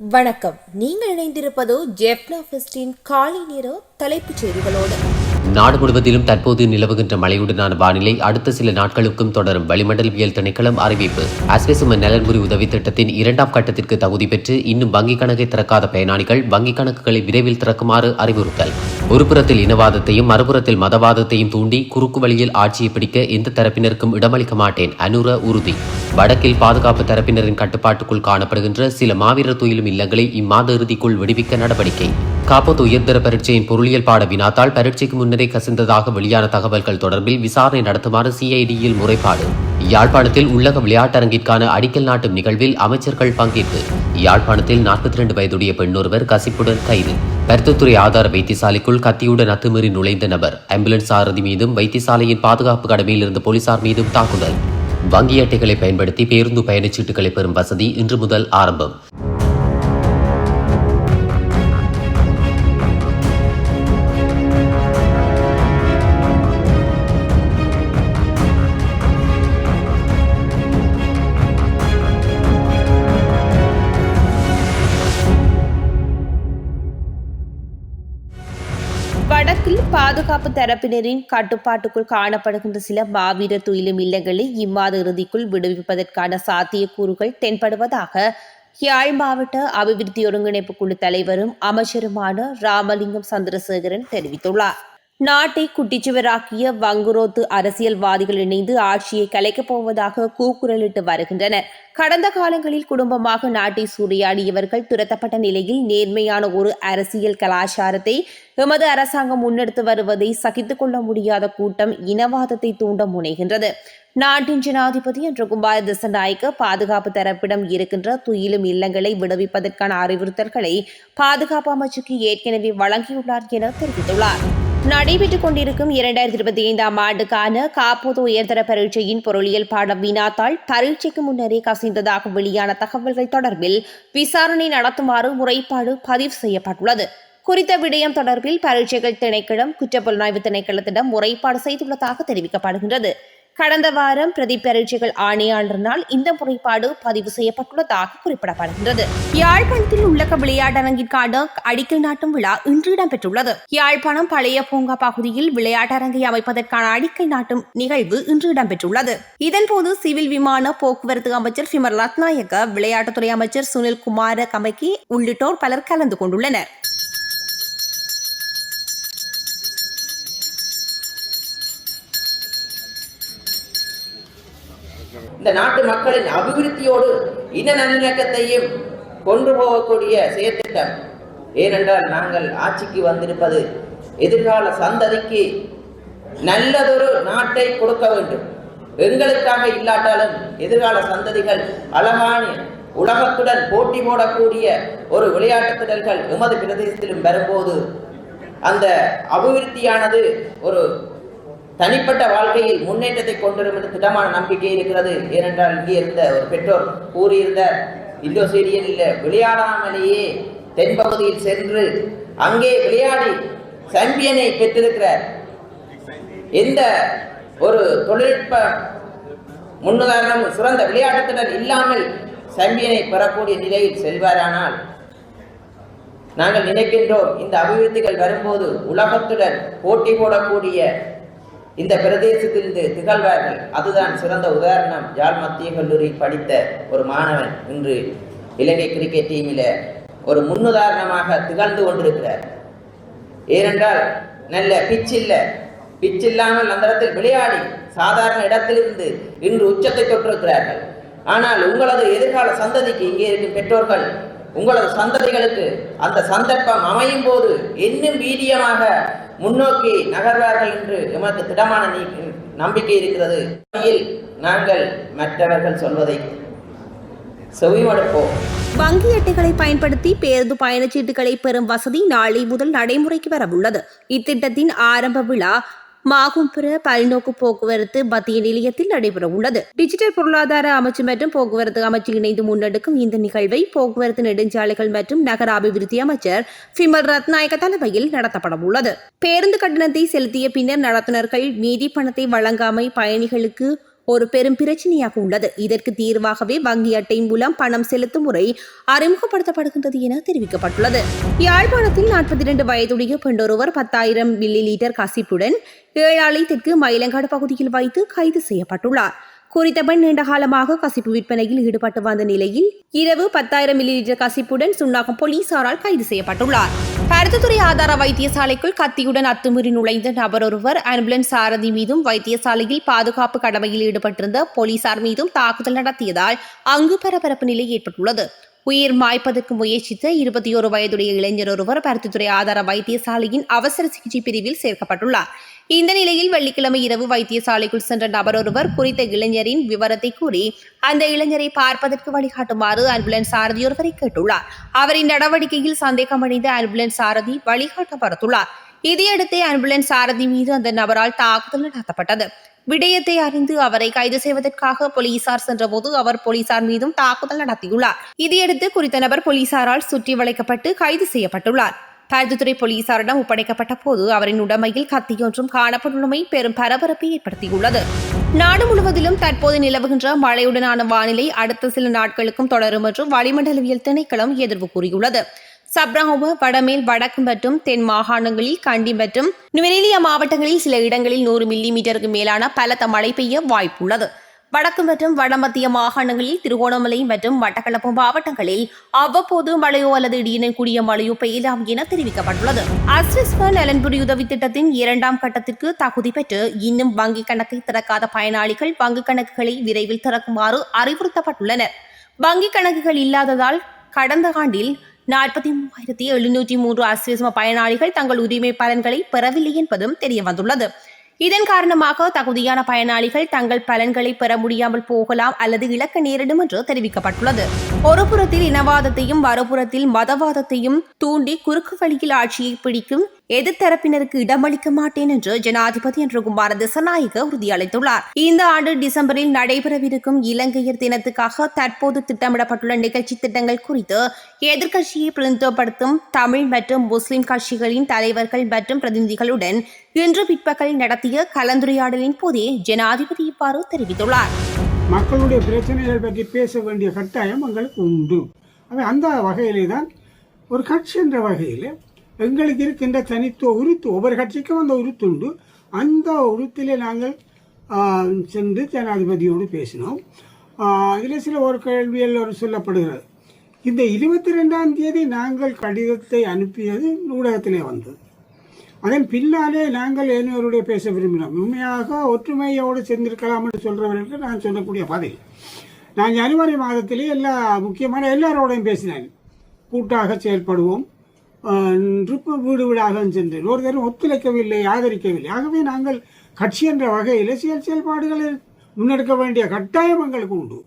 வணக்கம். நீங்கள் இணைந்திருப்பது ஜெப்னா ஃபெஸ்டின் காலை நேர தலைப்புச் செய்திகளோடு. நாடு முழுவதிலும் தற்போது நிலவுகின்ற மழையுடனான வானிலை அடுத்த சில நாட்களுக்கும் தொடரும். வளிமண்டலவியல் திணைக்களம் அறிவிப்பு. அஸ்வசும நலன்புரி உதவி திட்டத்தின் இரண்டாம் கட்டத்திற்கு தகுதி பெற்று இன்னும் வங்கிக் கணக்கை திறக்காத பயனாளிகள் வங்கிக் கணக்குகளை விரைவில் திறக்குமாறு அறிவுறுத்தல். ஒருபுறத்தில் இனவாதத்தையும் மறுபுறத்தில் மதவாதத்தையும் தூண்டி குறுக்கு வழியில் ஆட்சியை பிடிக்க எந்த தரப்பினருக்கும் இடமளிக்க மாட்டேன் அனுர உறுதி. வடக்கில் பாதுகாப்பு தரப்பினரின் கட்டுப்பாட்டுக்குள் காணப்படுகின்ற சில மாவீரர் துயிலும் இல்லங்களை இம்மாத இறுதிக்குள் விடுவிக்க நடவடிக்கை. காப்பத்து உயர்தர பரீட்சையின் பொருளியல் பாட வினாத்தால் பரீட்சைக்கு முன்னரே கசிந்ததாக வெளியான தகவல்கள் தொடர்பில் விசாரணை நடத்துமாறு சிஐடியில் முறைப்பாடு. யாழ்ப்பாணத்தில் உள்ளக விளையாட்டரங்கிற்கான அடிக்கல் நாட்டும் நிகழ்வில் அமைச்சர்கள் பங்கேற்பு. யாழ்ப்பாணத்தில் நாற்பத்தி ரெண்டு வயதுடைய பெண்ணொருவர் கசிப்புடன் கைது. பருத்துத்துறை ஆதார வைத்தியசாலைக்குள் கத்தியுடன் அத்துமீறி நுழைந்த நபர் ஆம்புலன்ஸ் சாரதி மீதும் வைத்தியசாலையின் பாதுகாப்பு கடமையில் இருந்த போலீசார் மீதும் தாக்குதல். வங்கி அட்டைகளை பயன்படுத்தி பேருந்து பயணச்சீட்டுகளை பெறும் வசதி இன்று முதல் ஆரம்பம். வடக்கில் பாதுகாப்பு தரப்பினரின் கட்டுப்பாட்டுக்குள் காணப்படுகின்ற சில மாவீரர் துயிலும் இல்லங்களை இம்மாத இறுதிக்குள் விடுவிப்பதற்கான சாத்தியக்கூறுகள் தென்படுவதாக யாழ் மாவட்ட அபிவிருத்தி ஒருங்கிணைப்பு குழு தலைவரும் அமைச்சருமான ராமலிங்கம் சந்திரசேகரன் தெரிவித்துள்ளார். நாட்டை குட்டிச்சுவராக்கிய வங்குரோத்து அரசியல்வாதிகள் இணைந்து ஆட்சியை கலைக்கப் போவதாக கூக்குரலிட்டு வருகின்றனர். கடந்த காலங்களில் குடும்பமாக நாட்டை சூறையாடியவர்கள் துரத்தப்பட்ட நிலையில் நேர்மையான ஒரு அரசியல் கலாச்சாரத்தை எமது அரசாங்கம் முன்னெடுத்து வருவதை சகித்துக் கொள்ள முடியாத கூட்டம் இனவாதத்தை தூண்ட முனைகின்றது. நாட்டின் ஜனாதிபதி என்ற குமார திசநாயக்க பாதுகாப்பு தரப்பிடம் இருக்கின்ற துயிலும் இல்லங்களை விடுவிப்பதற்கான அறிவுறுத்தல்களை பாதுகாப்பு அமைச்சுக்கு ஏற்கனவே வழங்கியுள்ளார் என தெரிவித்துள்ளார். நடைபெற்றுக் கொண்டிருக்கும் இரண்டாயிரத்தி இருபத்தி ஐந்தாம் ஆண்டுக்கான காப்போது உயர்தர பரீட்சையின் பொருளியல் பாடம் வினாத்தாள் பரீட்சைக்கு முன்னரே கசிந்ததாக வெளியான தகவல்கள் தொடர்பில் விசாரணை நடத்துமாறு முறைப்பாடு பதிவு செய்யப்பட்டுள்ளது. குறித்த விடயம் தொடர்பில் பரீட்சைகள் திணைக்களம் குற்றப்புலனாய்வு திணைக்களத்திடம் முறைப்பாடு செய்துள்ளதாக தெரிவிக்கப்படுகின்றது. கடந்த வாரம் பிரதி பரீட்சைகள் ஆணையாளரினால் இந்த முறைப்பாடு பதிவு செய்யப்பட்டுள்ளதாக குறிப்பிடப்படுகின்றது யாழ்ப்பாணத்தில் உள்ளக விளையாட்டரங்கிற்கான அடிக்கல் நாட்டும் விழா இன்று இடம்பெற்றுள்ளது. யாழ்ப்பாணம் பழைய பூங்கா பகுதியில் விளையாட்டரங்கை அமைப்பதற்கான அடிக்கல் நாட்டும் நிகழ்வு இன்று இடம்பெற்றுள்ளது. இதன்போது சிவில் விமான போக்குவரத்து அமைச்சர் சிமர் ரத்நாயக்க விளையாட்டுத்துறை அமைச்சர் சுனில் குமார கமக்கி உள்ளிட்டோர் பலர் கலந்து கொண்டுள்ளனர். இந்த நாட்டு மக்களின் அபிவிருத்தியோடு இன நல்லிணக்கத்தையும் கொண்டு போகக்கூடிய செயற்திட்டம். ஏனென்றால் நாங்கள் ஆட்சிக்கு வந்திருப்பது எதிர்கால சந்ததிக்கு நல்லதொரு நாட்டை கொடுக்க வேண்டும். எங்களுக்காக இல்லாட்டாலும் எதிர்கால சந்ததிகள் அழகான உலகத்துடன் போட்டி போடக்கூடிய ஒரு விளையாட்டு திடல்கள் எமது பிரதேசத்திலும் வரும்போது அந்த அபிவிருத்தியானது ஒரு தனிப்பட்ட வாழ்க்கையில் முன்னேற்றத்தை கொண்டுவரும் என்று திடமான நம்பிக்கை இருக்கிறது. ஏனென்றால் இங்கே இருந்த ஒரு பெற்றோர் கூறியிருந்த இந்தோசீரியனில் விளையாடாமலேயே தென்பகுதியில் சென்று அங்கே விளையாடி சாம்பியனை பெற்றிருக்கிற எந்த ஒரு தொழில்நுட்ப முன்னுதாரணம் சிறந்த விளையாட்டுத்தினர் இல்லாமல் சாம்பியனை பெறக்கூடிய நிலையில் செல்வாரானால் நாங்கள் நினைக்கின்றோம் இந்த அபிவிருத்திகள் வரும்போது உலகத்துடன் போட்டி போடக்கூடிய இந்த பிரதேசத்திலிருந்து திகழ்வார்கள். அதுதான் சிறந்த உதாரணம். யாழ் மத்திய கல்லூரி படித்த ஒரு மாணவன் இன்று இலங்கை கிரிக்கெட் டீமில் ஒரு முன்னுதாரணமாக திகழ்ந்து கொண்டிருக்கிறார். ஏனென்றால் நல்ல பிச் இல்லை. பிச் இல்லாமல் அந்த இடத்தில் விளையாடி சாதாரண இடத்திலிருந்து இன்று உச்சத்தை தொற்றிருக்கிறார்கள் ஆனால் உங்களது எதிர்கால சந்ததிக்கு இங்கே இருக்கும் பெற்றோர்கள் உங்களது சந்ததிகளுக்கு அந்த சந்தர்ப்பம் அமையும் போது இன்னும் வீரியமாக முன்னோக்கி நகர்வார்கள் என்று எமக்கு திடமான நம்பிக்கை இருக்கிறது. நாங்கள் மற்றவர்கள் சொல்வதை செவிமடுப்போம் வங்கி அட்டைகளை பயன்படுத்தி பேருந்து பயணச்சீட்டுகளை பெறும் வசதி நாளை முதல் நடைமுறைக்கு வரவுள்ளது. இத்திட்டத்தின் ஆரம்ப விழா மாகும்புற பல்நோக்கு போக்குவரத்து மத்திய நிலையத்தில் நடைபெற உள்ளது டிஜிட்டல் பொருளாதார அமைச்சு மற்றும் போக்குவரத்து அமைச்சு இணைந்து முன்னெடுக்கும் இந்த நிகழ்வை போக்குவரத்து நெடுஞ்சாலைகள் மற்றும் நகர அபிவிருத்தி அமைச்சர் பிமல் ரத்நாயக தலைமையில் நடத்தப்பட உள்ளது பேருந்து கட்டணத்தை செலுத்திய பின்னர் நடத்துனர்கள் மீதி பணத்தை வழங்காமை பயணிகளுக்கு ஒரு பெரும் பிரச்சனையாக உள்ளது. இதற்கு தீர்வாகவே வங்கி அட்டை மூலம் பணம் செலுத்தும் முறை அறிமுகப்படுத்தப்படுகின்றது என தெரிவிக்கப்பட்டுள்ளது. யாழ்ப்பாணத்தில் நாற்பத்தி இரண்டு வயதுடைய பெண்டொருவர் பத்தாயிரம் மில்லி லிட்டர் கசிப்புடன் ஏழாலயத்திற்கு மயிலங்காடு பகுதியில் வைத்து கைது செய்யப்பட்டுள்ளார். குறித்த பெண் நீண்டகாலமாக கசிப்பு விற்பனையில் ஈடுபட்டு வந்த நிலையில் இரவு பத்தாயிரம் மில்லி லிட்டர் கசிப்புடன் சுன்னாகம் போலீசாரால் கைது செய்யப்பட்டுள்ளார். பருத்தித்துறை ஆதார வைத்தியசாலைக்குள் கத்தியுடன் அத்துமீறி நுழைந்த நபர் ஒருவர் ஆம்புலன்ஸ் சாரதி மீதும் வைத்தியசாலையில் பாதுகாப்பு கடமையில் ஈடுபட்டிருந்த போலீசார் மீதும் தாக்குதல் நடத்தியதால் அங்கு பரபரப்பு நிலை ஏற்பட்டுள்ளது. உயிர் மாய்ப்பதற்கு முயற்சித்த இருபத்தி ஒரு வயதுடைய இளைஞர் ஒருவர் பருத்தித்துறை ஆதார வைத்தியசாலையின் அவசர சிகிச்சை பிரிவில் சேர்க்கப்பட்டுள்ளார். இந்த நிலையில் வெள்ளிக்கிழமை இரவு வைத்தியசாலைக்குள் சென்ற நபர் ஒருவர் குறித்த இளைஞரின் விவரத்தை கூறி அந்த இளைஞரை பார்ப்பதற்கு வழிகாட்டுமாறு ஆம்புலன்ஸ் சாரதி ஒருவரை கேட்டுள்ளார். அவரின் நடவடிக்கையில் சந்தேகமடைந்த ஆம்புலன்ஸ் சாரதி வழிகாட்ட மறுத்துள்ளார். இதையடுத்தே ஆம்புலன்ஸ் சாரதி மீது அந்த நபரால் தாக்குதல் நடத்தப்பட்டது. விடயத்தை அறிந்து அவரை கைது செய்வதற்காக போலீசார் சென்றபோது அவர் போலீசார் மீதும் தாக்குதல் நடத்தியுள்ளார். இதையடுத்து குறித்த நபர் போலீசாரால் சுற்றி வளைக்கப்பட்டு கைது செய்யப்பட்டுள்ளார். பருத்தித்துறை போலீசாரிடம் ஒப்படைக்கப்பட்ட போது அவரின் உடமையில் கத்தியொன்றும் காணப்பட்டுள்ளமை பெரும் பரபரப்பை ஏற்படுத்தியுள்ளது. நாடு முழுவதிலும் தற்போது நிலவுகின்ற மழையுடனான வானிலை அடுத்த சில நாட்களுக்கும் தொடரும் என்று வளிமண்டலவியல் திணைக்களம் எதிர்வு கூறியுள்ளது. சப்ரஹோம வடமேல் வடக்கு மற்றும் தென் மாகாணங்களில் கண்டி மற்றும் நுவரெலியா மாவட்டங்களில் சில இடங்களில் நூறு மில்லி மீட்டருக்கு மேலான பலத்த மழை பெய்ய வாய்ப்புள்ளது. வடக்கு மற்றும் வடமத்திய மாகாணங்களில் திருகோணமலை மற்றும் மட்டக்களப்பு மாவட்டங்களில் அவ்வப்போது மழையோ அல்லது இடியுடன் கூடிய மழையோ பெய்யலாம் என தெரிவிக்கப்பட்டுள்ளது. அஸ்ரிஸ்வ நலன்புரி உதவி திட்டத்தின் இரண்டாம் கட்டத்திற்கு தகுதி பெற்று இன்னும் வங்கிக் கணக்கை திறக்காத பயனாளிகள் வங்கிக் கணக்குகளை விரைவில் திறக்குமாறு அறிவுறுத்தப்பட்டுள்ளனர். வங்கிக் கணக்குகள் இல்லாததால் கடந்த ஆண்டில் நாற்பத்தி மூவாயிரத்தி எழுநூற்றி மூன்று அஸ்ரிஸ்ம பயனாளிகள் தங்கள் உரிமை பலன்களை பெறவில்லை என்பதும் தெரியவந்துள்ளது. இதன் காரணமாக தகுதியான பயனாளிகள் தங்கள் பலன்களை பெற முடியாமல் போகலாம் அல்லது இழக்க நேரிடும் என்று தெரிவிக்கப்பட்டுள்ளது. ஒரு புறத்தில் இனவாதத்தையும் மறுபுறத்தில் மதவாதத்தையும் தூண்டி குறுக்கு வழியில் ஆட்சியை பிடிக்கும் எதிர்த்தரப்பினருக்கு இடமளிக்க மாட்டேன் என்று ஜனாதிபதி என்று குமார திசநாயக உறுதியளித்துள்ளார். இந்த ஆண்டு டிசம்பரில் நடைபெறவிருக்கும் இலங்கையர் தினத்துக்காக தற்போது திட்டமிடப்பட்டுள்ள நிகழ்ச்சி திட்டங்கள் குறித்து எதிர்க்கட்சியை பிரதிநிதித்துவப்படுத்தும் தமிழ் மற்றும் முஸ்லிம் கட்சிகளின் தலைவர்கள் மற்றும் பிரதிநிதிகளுடன் இன்று பிற்பகல் நடத்திய கலந்துரையாடலின் போதே ஜனாதிபதி இவ்வாறு தெரிவித்துள்ளார். மக்களுடைய பிரச்சனைகள் பற்றி பேச வேண்டிய கட்டாயம் எங்களுக்கு உண்டு. அந்த வகையிலே தான் ஒரு கட்சி என்ற வகையில் எங்களுக்கு இருக்கின்ற தனித்துவ உருத்து ஒவ்வொரு கட்சிக்கும் அந்த உருத்து உண்டு. அந்த உருத்திலே நாங்கள் சென்று ஜனாதிபதியோடு பேசினோம். இதில் சில ஒரு கேள்வியில் ஒரு சொல்லப்படுகிறது. இந்த இருபத்தி ரெண்டாம் தேதி நாங்கள் கடிதத்தை அனுப்பியது ஊடகத்திலே வந்தது. அதன் பின்னாலே நாங்கள் ஏனையோருடைய பேச விரும்பினோம். உண்மையாக ஒற்றுமையோடு சேர்ந்திருக்கலாம் என்று சொல்கிறவர்களுக்கு நான் சொல்லக்கூடிய பதில். நான் ஜனவரி மாதத்திலே எல்லா முக்கியமான எல்லாரோடையும் பேசினேன். கூட்டாக செயல்படுவோம். வீடு வீடாக சென்றேன் ஒரு ஒத்துழைக்கவில்லை ஆதரிக்கவில்லை. ஆகவே நாங்கள் கட்சி என்ற வகையில் செயல் செயல்பாடுகளை முன்னெடுக்க வேண்டிய கட்டாயம் எங்களுக்கு உண்டு.